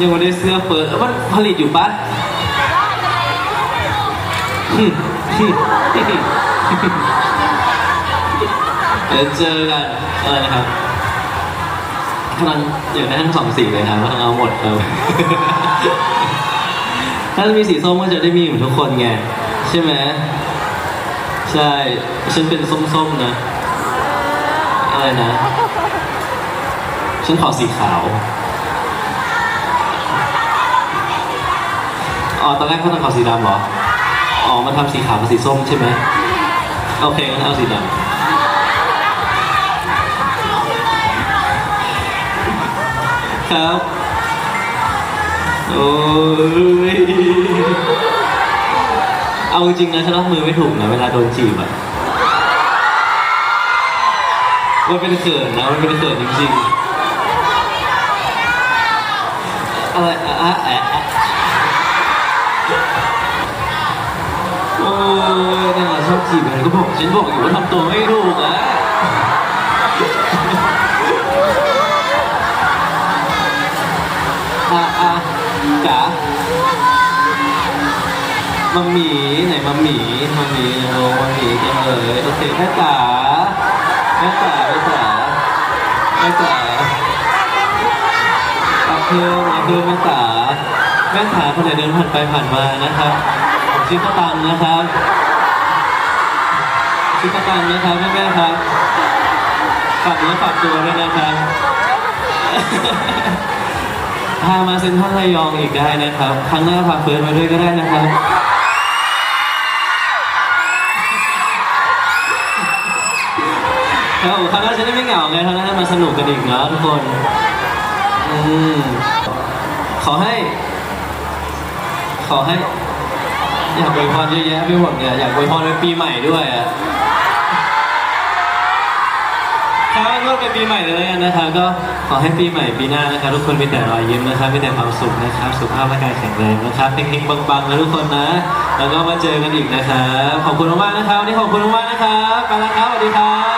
ยังไม่ได้เสื้อเปิดเอ้ยมันผลิตอยู่ปะเดี๋ยวเจอกันอะไรนะครับกำลังอยากได้ทั้งสองสีเลยครับต้องเอาหมดครับ ถ้าจะมีสีส้มก็จะได้มีเหมือนทุกคนไง ใช่ไหมใช่ ฉันเป็นส้มๆนะ อะไรนะ ฉันขอสีขาว อ๋อตอนแรกเขาต้องขอสีดำเหรอ อ๋อมาทำสีขาวกับสีส้มใช่ไหมโอเคงั้นเอาสีดำครับโอ้ย เอาจริงนะฉันรับมือไม่ถูกนะเวลาโดนจีบอะมันเป็นเขินนะมันเป็นเขินจริงๆ อะไรอะอะอะ ชอบจีบอะไรก็บอกฉันบอกอยู่ว่าทำตัวไม่ถูกอะอะอะจ๋ามัมหมี่ไหนมัมหมี่มัมหมี่โอ้มัมหมี่จังเลยโอเคแม่จ๋าแม่จ๋าแม่จ๋าแม่จ๋าปักเพื่อนปักเพื่อนแม่จ๋าแม่ขาคนไหนเดินผ่านไปผ่านมานะครับผมชื่อตะตังนะครับ ตะตังนะครับแม่แม่ๆครับฝากเนื้อฝากตัวด้วยนะครับพามาเซ็นทรัลระยองอีกได้นะครับ ครั้งหน้าพาเฟิร์นมาด้วยก็ได้นะครับครับครั้งหน้าจะได้ไม่เหงาไงครั้งหน้ามาสนุกกันอีกเนาะทุกคนอืมขอให้ ขอให้ อยากอวยพรเยอะแยะไปหมดเนี่ยอยากอวยพรในปีใหม่ด้วยอะ ครับร่วมเป็นปีใหม่เลยแล้วกันนะครับก็ขอให้ปีใหม่ปีหน้านะครับทุกคนมีแต่รอยยิ้มนะครับมีแต่ความสุขนะครับสุขภาพร่างกายแข็งแรงนะครับเฮงๆปังๆนะทุกคนนะ แล้วก็มาเจอกันอีกนะครับขอบคุณมากๆนะครับวันนี้ขอบคุณมากๆนะครับไปแล้วครับสวัสดีครับ